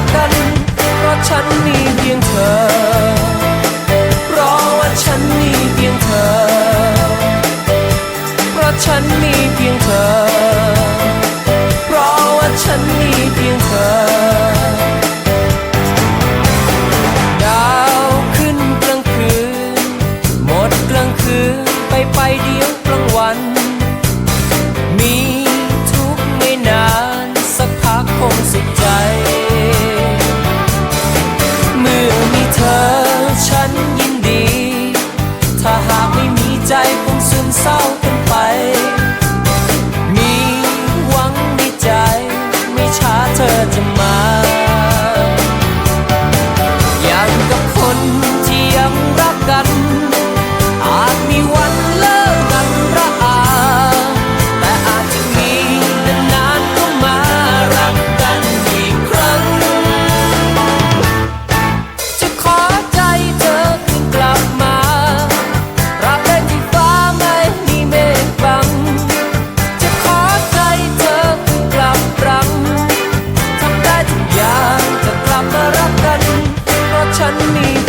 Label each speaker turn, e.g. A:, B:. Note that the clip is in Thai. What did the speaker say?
A: กกัน เพราะฉันมีเพียงเธอ เพราะว่าฉันมีเพียงเธอ เพราะฉันมีเพียงเธอ เพราะว่าฉัน ง เ